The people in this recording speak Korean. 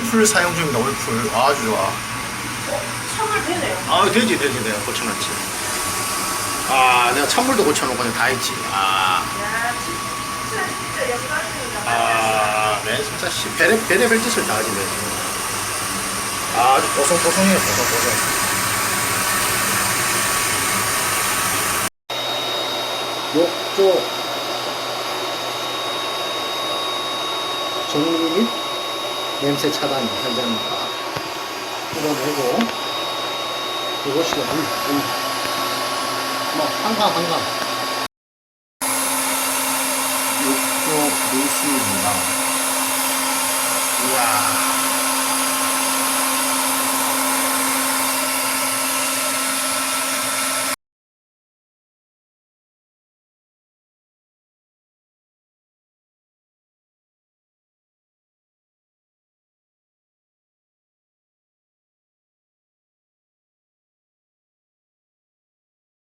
오일풀 사용 중입니다. 오일풀 아주 좋아. 참을 되네요. 아 되지 되지 내가 고쳐놨지. 아 내가 찬물도 고쳐놓고 그냥 다 했지. 아. 야, 진짜 진짜 영광입니다. 아, 네, 진짜 씨, 배대 배대별 짓을 다 하지, 네. 아주 보송보송해요, 보송보송. 욕조 정리 및 냄새 차단 현장입니다. 뚫어내고 이것이 물, 물. 뭐 한강 한강. 욕조 누수입니다. 이야.